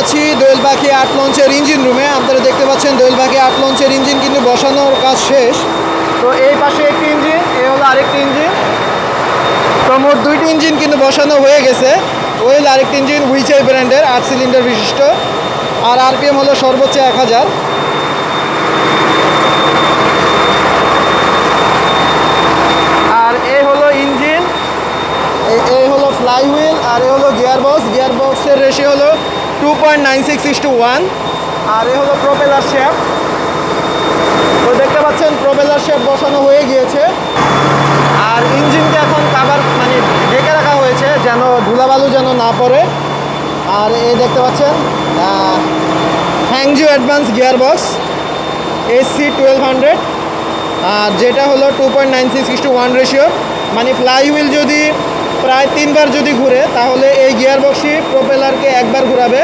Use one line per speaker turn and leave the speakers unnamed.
আছি দোয়েল পাখি আট লঞ্চের ইঞ্জিন রুমে। আপনারা দেখতে পাচ্ছেন দোয়েল পাখি আট লঞ্চের ইঞ্জিন কিন্তু বসানোর কাজ শেষ। তো এই পাশে একটি ইঞ্জিন, এ হলো আরেকটি ইঞ্জিন। তো মোট দুইটি ইঞ্জিন কিন্তু বসানো হয়ে গেছে। ওই হলো আরেকটি ইঞ্জিন হুইচাই ব্র্যান্ডের, আট সিলিন্ডার বিশিষ্ট। আর আরপিএম হলো সর্বোচ্চ এক হাজার। আর এই হলো ইঞ্জিন এই হলো ফ্লাই হুইল আর হলো গিয়ার বক্স গিয়ার বক্সের রেশি হলো two point nine six is to one আর এই হলো প্রোপেলার শেপ তো দেখতে পাচ্ছেন প্রোপেলার শেপ বসানো হয়ে গিয়েছে। আর ইঞ্জিনকে এখন কাবার মানে ঢেকে রাখা হয়েছে, যেন ধুলাবালু যেন না পড়ে। আর এ দেখতে পাচ্ছেন Hangzhou advance gear box SC twelve hundred আর যেটা হলো two point nine six two one ratio মানে ফ্লাই হুইল যদি প্রায় তিনবার যদি ঘুরে তাহলে এই গিয়ার প্রপেলারকে প্রোপেলারকে একবার ঘুরাবে।